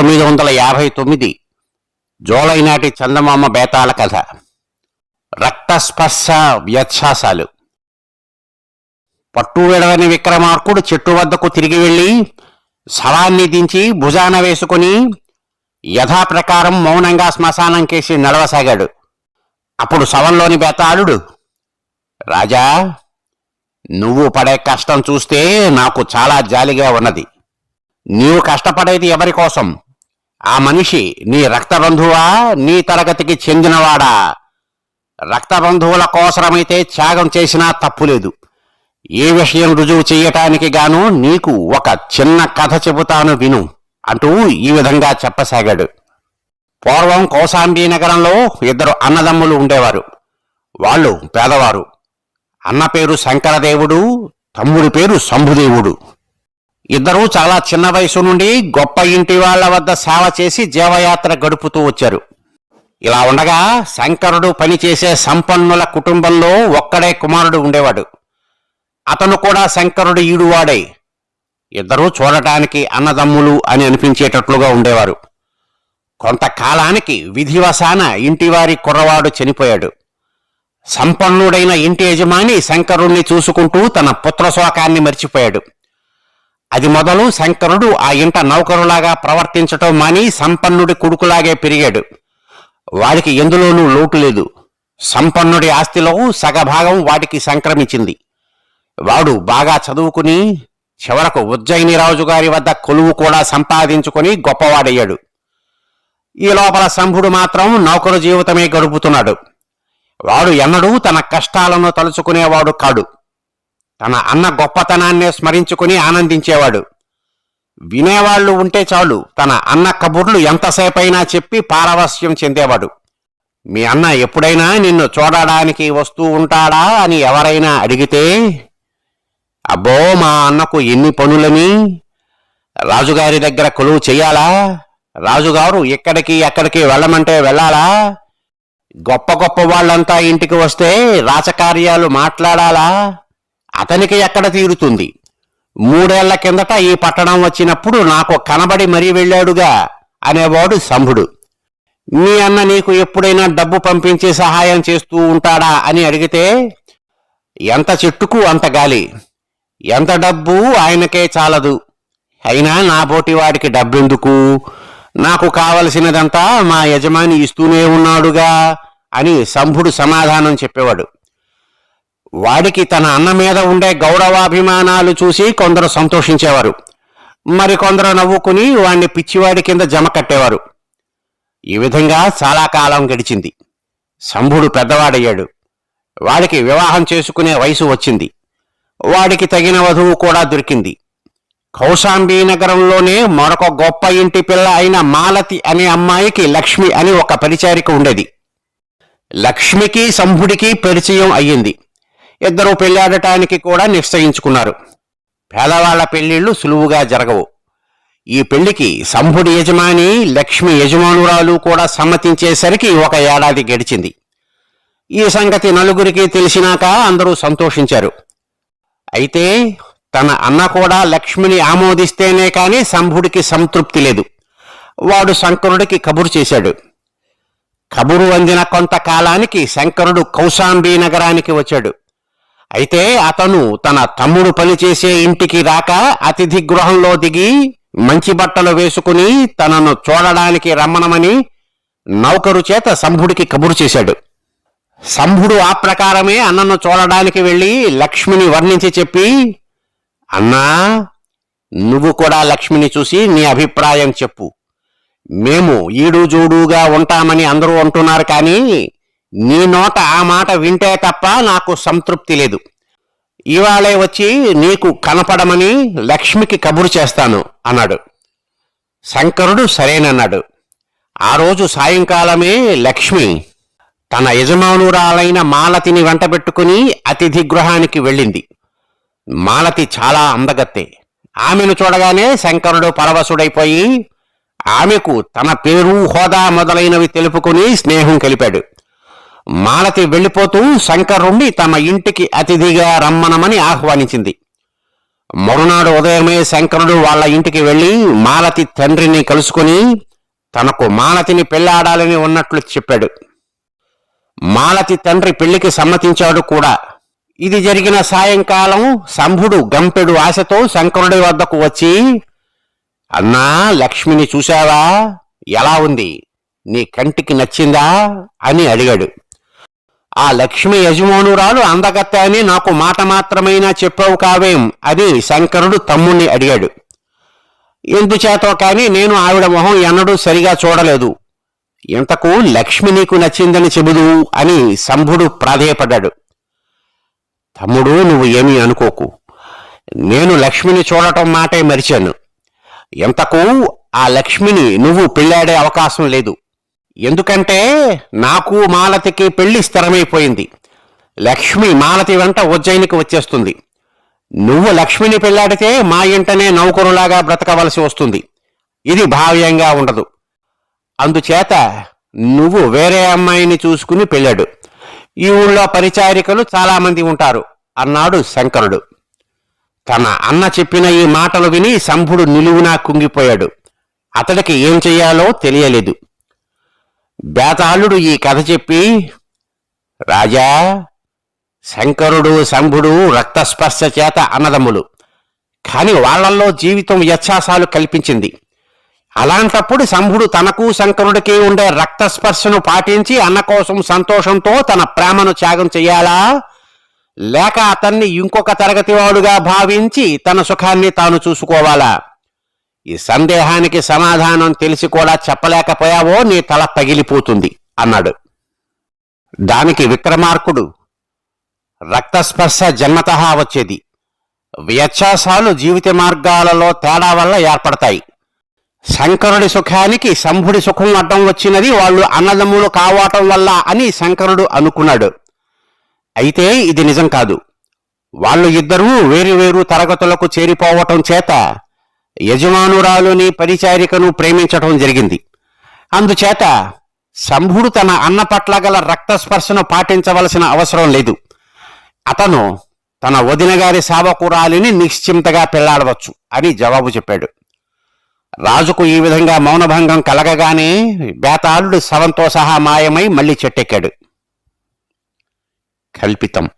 తొమ్మిది వందల యాభై తొమ్మిది జూలై నాటి చందమామ బేతాల కథ. రక్తస్పర్శ వ్యత్యాసాలు. పట్టు విడవని విక్రమార్కుడు చెట్టు వద్దకు తిరిగి వెళ్ళి శవాన్ని దించి భుజాన వేసుకుని యథాప్రకారం మౌనంగా శ్మశానం కేసి నడవసాగాడు. అప్పుడు శవంలోని బేతాళుడు రాజా నువ్వు పడే కష్టం చూస్తే నాకు చాలా జాలిగా ఉన్నది. నీవు కష్టపడేది ఎవరి కోసం? ఆ మనిషి నీ రక్తబంధువా? నీ తరగతికి చెందినవాడా? రక్తబంధువుల కోసరమైతే త్యాగం చేసినా తప్పులేదు ఏ విషయం రుజువు చేయటానికి గాను నీకు ఒక చిన్న కథ చెబుతాను విను అంటూ ఈ విధంగా చెప్పసాగాడు. పూర్వం కౌశాంబీ నగరంలో ఇద్దరు అన్నదమ్ములు ఉండేవారు. వాళ్ళు పేదవారు. అన్న పేరు శంకరదేవుడు తమ్ముడి పేరు శంభుదేవుడు. ఇద్దరూ చాలా చిన్న వయసు నుండి గొప్ప ఇంటి వాళ్ళ వద్ద సేవ చేసి జీవయాత్ర గడుపుతూ వచ్చారు. ఇలా ఉండగా శంకరుడు పనిచేసే సంపన్నుల కుటుంబంలో ఒక్కడే కుమారుడు ఉండేవాడు. అతను కూడా శంకరుడు ఈడువాడే. ఇద్దరూ చూడటానికి అన్నదమ్ములు అని అనిపించేటట్లుగా ఉండేవారు. కొంతకాలానికి విధివశాన ఇంటివారి కుర్రవాడు చనిపోయాడు. సంపన్నుడైన ఇంటి యజమాని శంకరుణ్ణి చూసుకుంటూ తన పుత్రశోకాన్ని మర్చిపోయాడు. అది మొదలు శంకరుడు ఆ ఇంట నౌకరులాగా ప్రవర్తించటం మాని సంపన్నుడి కొడుకులాగే పెరిగాడు. వాడికి ఎందులోనూ లోటు లేదు. సంపన్నుడి ఆస్తిలో సగభాగం వాడికి సంక్రమించింది. వాడు బాగా చదువుకుని చివరకు ఉజ్జయిని రాజు గారి వద్ద కొలువు కూడా సంపాదించుకుని గొప్పవాడయ్యాడు. ఈ లోపల శంభుడు మాత్రం నౌకరు జీవితమే గడుపుతున్నాడు. వాడు ఎన్నడూ తన కష్టాలను తలుచుకునేవాడు కాడు. తన అన్న గొప్పతనాన్నే స్మరించుకుని ఆనందించేవాడు. వినేవాళ్ళు ఉంటే చాలు తన అన్న కబుర్లు ఎంతసేపైనా చెప్పి పారవస్యం చెందేవాడు. మీ అన్న ఎప్పుడైనా నిన్ను చూడడానికి వస్తూ ఉంటాడా? అని ఎవరైనా అడిగితే అబ్బో మా అన్నకు ఎన్ని పనులని రాజుగారి దగ్గర కొలువు చెయ్యాలా? రాజుగారు ఎక్కడికి ఎక్కడికి వెళ్ళమంటే వెళ్ళాలా? గొప్ప గొప్ప వాళ్ళంతా ఇంటికి వస్తే రాచకార్యాలు మాట్లాడాలా? అతనికి ఎక్కడ తీరుతుంది? మూడేళ్ళ కిందట ఈ పట్టణం వచ్చినప్పుడు నాకు కనబడి మరీ వెళ్ళాడుగా అనేవాడు శంభుడు మీ అన్న నీకు ఎప్పుడైనా డబ్బు పంపించి సహాయం చేస్తూ ఉంటాడా అని అడిగితే ఎంత చెట్టుకు అంత గాలి ఎంత డబ్బు ఆయనకే చాలదు. అయినా నా బోటి వాడికి డబ్బెందుకు? నాకు కావలసినదంతా మా యజమాని ఇస్తూనే ఉన్నాడుగా అని శంభుడు సమాధానం చెప్పేవాడు. వాడికి తన అన్న మీద ఉండే గౌరవాభిమానాలు చూసి కొందరు సంతోషించేవారు. మరికొందరు నవ్వుకుని వాణ్ణి పిచ్చివాడి కింద జమ కట్టేవారు. ఈ విధంగా చాలా కాలం గడిచింది. శంభుడు పెద్దవాడయ్యాడు. వాడికి వివాహం చేసుకునే వయసు వచ్చింది. వాడికి తగిన వధువు కూడా దొరికింది. కౌశాంబీ నగరంలోనే మరొక గొప్ప ఇంటి పిల్ల అయిన మాలతి అనే అమ్మాయికి లక్ష్మి అని ఒక పరిచారిక ఉండేది. లక్ష్మికి శంభుడికి పరిచయం అయ్యింది. ఇద్దరూ పెళ్ళాడటానికి కూడా నిశ్చయించుకున్నారు. పేదవాళ్ళ పెళ్ళిళ్ళు సులువుగా జరగవు. ఈ పెళ్ళికి శంభుడి యజమాని లక్ష్మి యజమానురాలు కూడా సమ్మతించేసరికి ఒక ఏడాది గడిచింది. ఈ సంగతి నలుగురికి తెలిసినాక అందరూ సంతోషించారు. అయితే తన అన్న కూడా లక్ష్మిని ఆమోదిస్తేనే కాని శంభుడికి సంతృప్తి లేదు. వాడు శంకరుడికి కబురు చేశాడు. కబురు అందిన కొంతకాలానికి శంకరుడు కౌశాంబీ నగరానికి వచ్చాడు. అయితే అతను తన తమ్ముడు పనిచేసే ఇంటికి రాక అతిథి గృహంలో దిగి మంచి బట్టలు వేసుకుని తనను చూడడానికి రమ్మనమని నౌకరు చేత శంభుడికి కబురు చేశాడు. శంభుడు ఆ ప్రకారమే అన్నను చూడడానికి వెళ్ళి లక్ష్మిని వర్ణించి చెప్పి అన్నా నువ్వు కూడా లక్ష్మిని చూసి నీ అభిప్రాయం చెప్పు. మేము ఈడు జోడుగా ఉంటామని అందరూ అంటున్నారు కానీ నీ నోట ఆ మాట వింటే తప్ప నాకు సంతృప్తి లేదు. ఇవాళే వచ్చి నీకు కనపడమని లక్ష్మికి కబురు చేస్తాను అన్నాడు. శంకరుడు సరేనన్నాడు. ఆ రోజు సాయంకాలమే లక్ష్మి తన యజమానురాలైన మాలతిని వెంటబెట్టుకుని అతిథి గృహానికి వెళ్ళింది. మాలతి చాలా అందగత్తే. ఆమెను చూడగానే శంకరుడు పరవశుడైపోయి ఆమెకు తన పేరు హోదా మొదలైనవి తెలుపుకుని స్నేహం కలిపాడు. మాలతి వెళ్ళిపోతూ శంకరుణ్ణి తమ ఇంటికి అతిథిగా రమ్మనమని ఆహ్వానించింది. మరునాడు ఉదయమే శంకరుడు వాళ్ళ ఇంటికి వెళ్ళి మాలతి తండ్రిని కలుసుకుని తనకు మాలతిని పెళ్ళాడాలని ఉన్నట్లు చెప్పాడు. మాలతి తండ్రి పెళ్ళికి సమ్మతించాడు కూడా. ఇది జరిగిన సాయంకాలం శంభుడు గంపెడు ఆశతో శంకరుడి వద్దకు వచ్చి అన్నా లక్ష్మిని చూశావా? ఎలా ఉంది? నీ కంటికి నచ్చిందా? అని అడిగాడు. ఆ లక్ష్మి యజమానురాలు అందగత్త అని నాకు మాట మాత్రమైనా చెప్పావు కావేం? అని శంకరుడు తమ్ముణ్ణి అడిగాడు. ఎందుచేతో కాని నేను ఆవిడ మొహం ఎన్నడూ సరిగా చూడలేదు. ఇంతకు లక్ష్మి నీకు నచ్చిందని చెబుదు అని శంభుడు ప్రాధేయపడ్డాడు. తమ్ముడు నువ్వు ఏమీ అనుకోకు. నేను లక్ష్మిని చూడటం మాటే మరిచాను. ఎంతకు ఆ లక్ష్మిని నువ్వు పెళ్ళాడే అవకాశం లేదు. ఎందుకంటే నాకు మాలతికి పెళ్ళి స్థిరమైపోయింది. లక్ష్మి మాలతి వెంట ఉజ్జయినికి వచ్చేస్తుంది. నువ్వు లక్ష్మిని పెళ్ళాడితే మా ఇంటనే నౌకరులాగా బ్రతకవలసి వస్తుంది. ఇది భావ్యంగా ఉండదు. అందుచేత నువ్వు వేరే అమ్మాయిని చూసుకుని పెళ్ళాడు. ఈ ఊళ్ళో పరిచారికలు చాలామంది ఉంటారు అన్నాడు శంకరుడు. తన అన్న చెప్పిన ఈ మాటలు విని శంభుడు నిలువునా కుంగిపోయాడు. అతడికి ఏం చెయ్యాలో తెలియలేదు. బేతాళుడు ఈ కథ చెప్పి రాజా శంకరుడు శంభుడు రక్తస్పర్శ చేత అన్నదమ్ములు. కాని వాళ్ళల్లో జీవితం వ్యత్యాసాలు కల్పించింది. అలాంటప్పుడు శంభుడు తనకు శంకరుడికి ఉండే రక్తస్పర్శను పాటించి అన్న కోసం సంతోషంతో తన ప్రేమను త్యాగం చేయాలా? లేక అతన్ని ఇంకొక తరగతి వాడుగా భావించి తన సుఖాన్ని తాను చూసుకోవాలా? ఈ సందేహానికి సమాధానం తెలిసి కూడా చెప్పలేకపోయావో నీ తల పగిలిపోతుంది అన్నాడు. దానికి విక్రమార్కుడు రక్తస్పర్శ జన్మతహా వచ్చేది. వ్యత్యాసాలు జీవిత మార్గాలలో తేడా వల్ల ఏర్పడతాయి. శంకరుడి సుఖానికి శంభుడి సుఖం అడ్డం వచ్చినది వాళ్ళు అన్నదమ్ములు కావటం వల్ల అని శంకరుడు అనుకున్నాడు. అయితే ఇది నిజం కాదు. వాళ్ళు ఇద్దరూ వేరు వేరు తరగతులకు చేరిపోవటం చేత యజమానురాలుని పరిచారికను ప్రేమించటం జరిగింది. అందుచేత శంభుడు తన అన్న పట్ల గల రక్తస్పర్శను పాటించవలసిన అవసరం లేదు. అతను తన వదినగారి సావకురాలిని నిశ్చింతగా పెళ్ళాడవచ్చు అని జవాబు చెప్పాడు. రాజుకు ఈ విధంగా మౌనభంగం కలగగానే బేతాళుడు శవంతో సహా మాయమై మళ్ళీ చెట్టెక్కాడు. కల్పితం.